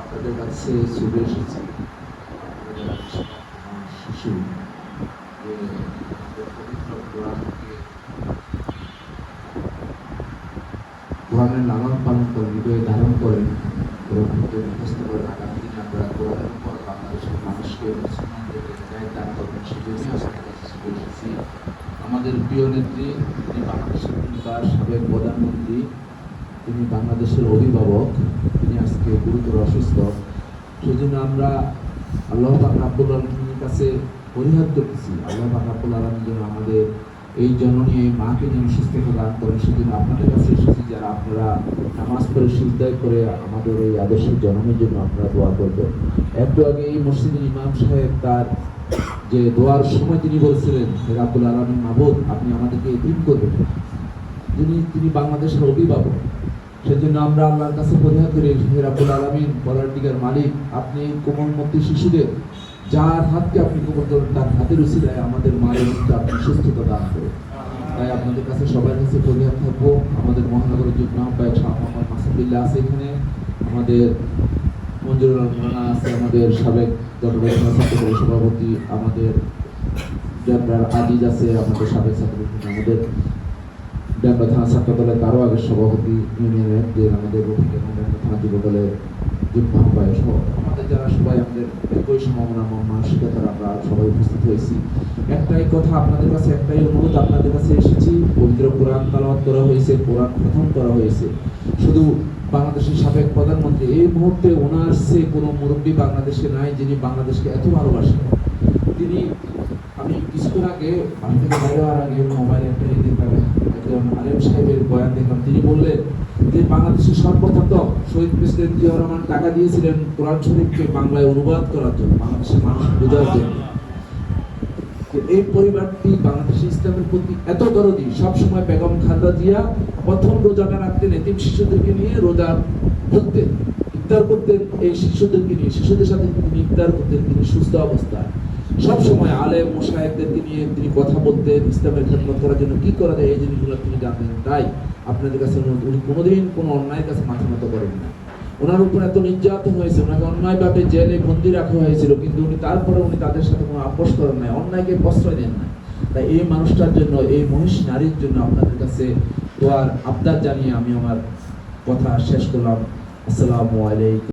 আপনাদের কাছে চলে এসেছি শিশু যে লালন পালন করে হৃদয়ে ধারণ করেন মুখস্থ করে আগামী দিনে আপনারা কোরআনের উপর বাংলাদেশের মানুষকে মুসলমানদেরকে হৃদায়ত দান করবেন আমাদের প্রিয় নেত্রী, তিনি বাংলাদেশের সাবেক প্রধানমন্ত্রী, তিনি বাংলাদেশের অভিভাবক। তিনি আজকে গুরুতর অসুস্থ। সেই জন্য আমরা আল্লাহ পাক আলমীর কাছে পরিহার করতেছি। আল্লাহ পাক আলমী যেন আমাদের এই জননী এই মাকে যেন সুস্থতা দান করেন। সেই জন্য আপনাদের কাছে এসেছি যারা আপনারা নামাজ পড়ে সিজদায় করে আমাদের এই আদর্শের জনমের জন্য আপনারা দোয়া করবেন। একটু আগে এই মসজিদের ইমাম সাহেব তার যে দোয়ার সময় তিনি বলছিলেন রাব্বুল আলমী মাবুদ, আপনি আমাদেরকে দিন করবেন তিনি তিনি বাংলাদেশের অভিভাবক। সেজন্য আমরা আল্লাহর কাছে পরিহার করি, হে আলমিন, বলার মালিক, আপনি কোমলমতি শিশুদের, যার হাতকে আপনি কোমল করেন, তার হাতের উচিলায় আমাদের মায়ের মধ্যে আপনি সুস্থতা দান করুন। তাই আপনাদের কাছে সবার কাছে পরিহার থাকব, আমাদের মহানগরের যুগ্ম আহ্বায়ক শাহ মোহাম্মদ মাসুদুল্লাহ আছে এখানে, আমাদের মঞ্জুরুল রানা আছে, আমাদের সাবেক চট্টগ্রাম ছাত্র সভাপতি, আমাদের আজিজ আছে, আমাদের সাবেক ছাত্র আমাদের ডেমরা থানা ছাত্র দলের তারও আগের সভাপতি ইউনিয়নের আমাদের রফিক থানা যুব দলের আমাদের যারা সবাই আমাদের একই সম্ভাবনা মন মানসিকতার আমরা সবাই উপস্থিত হয়েছি একটাই কথা আপনাদের কাছে একটাই অনুরোধ আপনাদের কাছে এসেছি পবিত্র কোরআন তালাওয়াত করা হয়েছে কোরআন প্রথম করা হয়েছে শুধু বাংলাদেশের সাবেক প্রধানমন্ত্রী এই মুহূর্তে ওনার সে কোনো মুরব্বী বাংলাদেশে নাই যিনি বাংলাদেশকে এত ভালোবাসেন তিনি আমি কিছুক্ষণ আগে বাড়ি থেকে বাইরে আগে মোবাইলে একটা ইয়ে দেখলাম একজন আলেম সাহেবের বয়ান দেখলাম তিনি বললেন যে, বাংলাদেশের সর্বপ্রথম শহীদ প্রেসিডেন্ট জিয়া রহমান টাকা দিয়েছিলেন কোরআন শরীফকে বাংলায় অনুবাদ করার জন্য, বাংলাদেশের মানুষ বোঝার জন্য। এই পরিবারটি বাংলাদেশের ইসলামের প্রতি এত দরদি। সবসময় বেগম খালদা জিয়া প্রথম রোজাটা রাখতেন এতিম শিশুদেরকে নিয়ে, রোজা ধরতেন ইফতার করতেন এই শিশুদেরকে নিয়ে। শিশুদের সাথে তিনি ইফতার করতেন, তিনি সুস্থ অবস্থায়। সব সময় আলে মোশাহেদদেরকে নিয়ে তিনি কথা বলতেন, ইসলামের খেদমত করার জন্য কি করা যায়, এই জিনিসগুলো তিনি জানতেন। তাই আপনাদের কাছে উনি কোনোদিন কোনো অন্যায়ের কাছে মাথা মতো করেন না। ওনার উপর এত নির্যাতন হয়েছে, ওনাকে অন্যায়ভাবে জেলে বন্দি রাখা হয়েছিল, কিন্তু উনি তারপরে উনি তাদের সাথে কোনো আপোষ করেন নাই, অন্যায়কে প্রশ্রয় দেন না তাই এই মানুষটার জন্য, এই মহিষ নারীর জন্য আপনাদের কাছে দোয়ার আবদার জানিয়ে আমি আমার কথা শেষ করলাম। আসসালামু আলাইকুম।